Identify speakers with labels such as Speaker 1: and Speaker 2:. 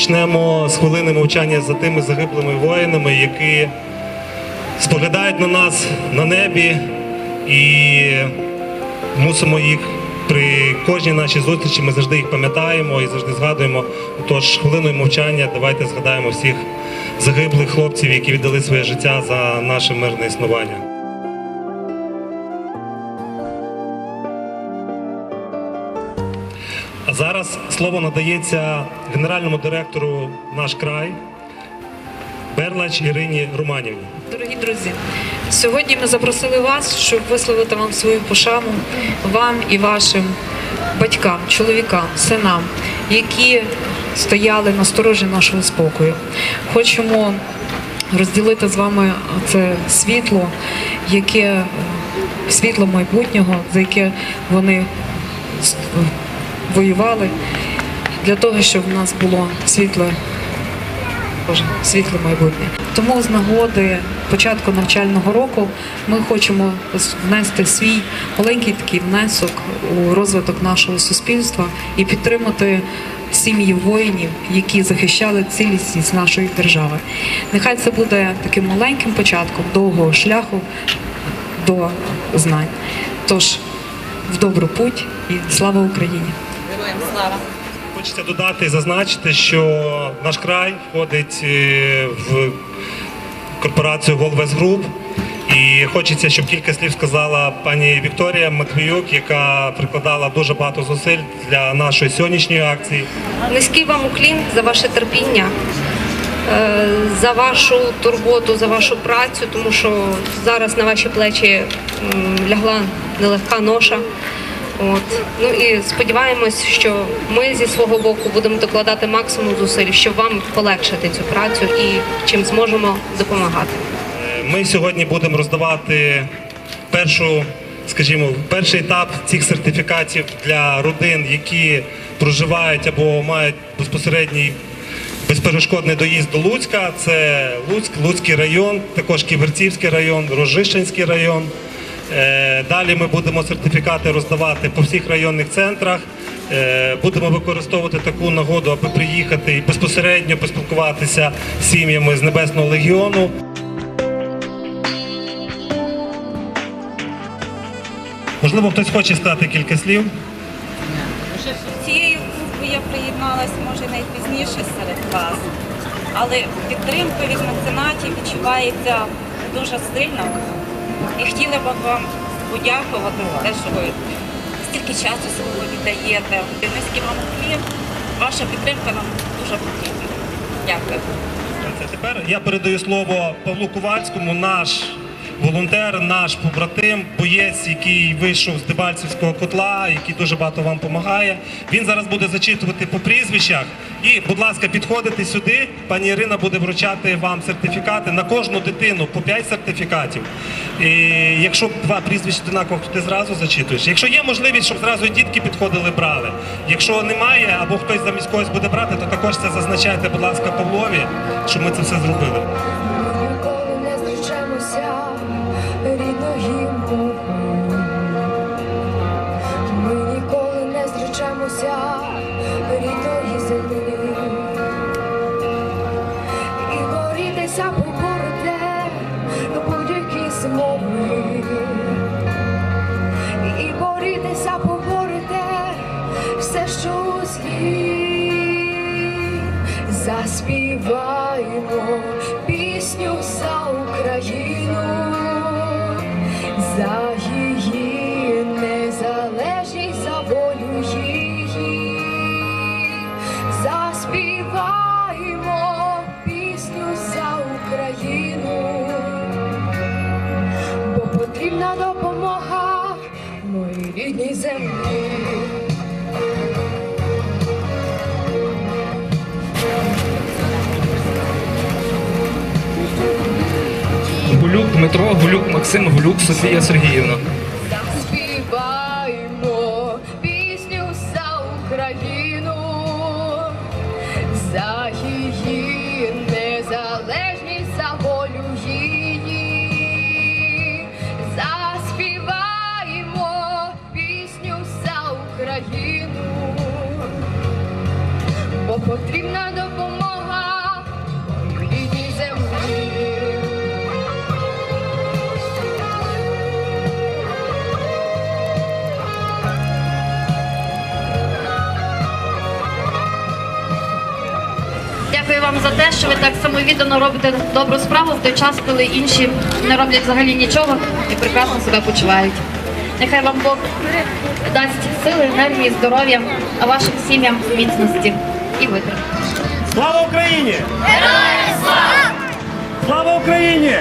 Speaker 1: почнемо з хвилини мовчання за тими загиблими воїнами, які споглядають на нас на небі і мусимо їх при кожній нашій зустрічі. Ми завжди їх пам'ятаємо і завжди згадуємо. Тож хвилиною мовчання давайте згадаємо всіх загиблих хлопців, які віддали своє життя за наше мирне існування. Зараз слово надається генеральному директору наш край Берлач Ірині Романівні.
Speaker 2: Дорогі друзі, сьогодні ми запросили вас, щоб висловити вам свою пошану вам і вашим батькам, чоловікам, синам, які стояли на сторожі нашого спокою. Хочемо розділити з вами це світло, яке світло майбутнього, за яке вони воювали, для того, щоб в нас було світле Боже, світле майбутнє. Тому з нагоди початку навчального року ми хочемо внести свій маленький такий внесок у розвиток нашого суспільства і підтримати сім'ї воїнів, які захищали цілісність нашої держави. Нехай це буде таким маленьким початком довгого шляху до знань. Тож в добру путь і слава Україні!
Speaker 3: Слава!
Speaker 1: Хочеться додати і зазначити, що наш край входить е, в корпорацію Волвес Груп. І хочеться, щоб кілька слів сказала пані Вікторія Матвіюк, яка прикладала дуже багато зусиль для нашої сьогоднішньої акції.
Speaker 4: Низький вам уклін за ваше терпіння, е, за вашу турботу, за вашу працю, тому що зараз на ваші плечі лягла нелегка ноша. От. Ну і сподіваємось, що ми зі свого боку будемо докладати максимум зусиль, щоб вам полегшити цю працю і чим зможемо допомагати.
Speaker 1: Ми сьогодні будемо роздавати першу, скажімо, перший етап цих сертифікатів для родин, які проживають або мають безпосередній безперешкодний доїзд до Луцька. Це Луцьк, Луцький район, також Ківерцівський район, Рожищенський район. Е, Далі ми будемо сертифікати роздавати по всіх районних центрах. Е, Будемо використовувати таку нагоду, аби приїхати і безпосередньо поспілкуватися з сім'ями з Небесного легіону. Можливо, хтось хоче сказати кілька слів.
Speaker 3: Цією групою я приєдналась, може, найпізніше серед вас, але підтримка від меценатів відчувається дуже сильно. І хотіла б вам подякувати за те, що ви стільки часу свого віддаєте. Низький вам уклін. Ваша підтримка нам дуже потрібна. Дякую.
Speaker 1: Тепер я передаю слово Павлу Ковальському, наш волонтер, наш побратим, боєць, який вийшов з Дебальцівського котла, який дуже багато вам допомагає. Він зараз буде зачитувати по прізвищах. І, будь ласка, підходите сюди. Пані Ірина буде вручати вам сертифікати на кожну дитину по 5 сертифікатів. І якщо два прізвища однаково, то ти зразу зачитуєш. Якщо є можливість, щоб зразу і дітки підходили, брали. Якщо немає, або хтось замість когось буде брати, то також це зазначайте, будь ласка, Павлові, щоб ми це все зробили.
Speaker 5: Будь-які. І борітеся поборете все, що у. Заспіваємо пісню за Україну, за її незалежність, за волю її. Заспіваємо
Speaker 6: Гулюк Дмитро, Гулюк Максим, Гулюк Софія Сергіївна.
Speaker 7: За те, що ви так самовіддано робите добру справу в той час, коли інші не роблять взагалі нічого і прекрасно себе почувають. Нехай вам Бог дасть сили, енергії, здоров'я, а вашим сім'ям міцності і витримки.
Speaker 8: Слава Україні! Героям слава! Слава Україні!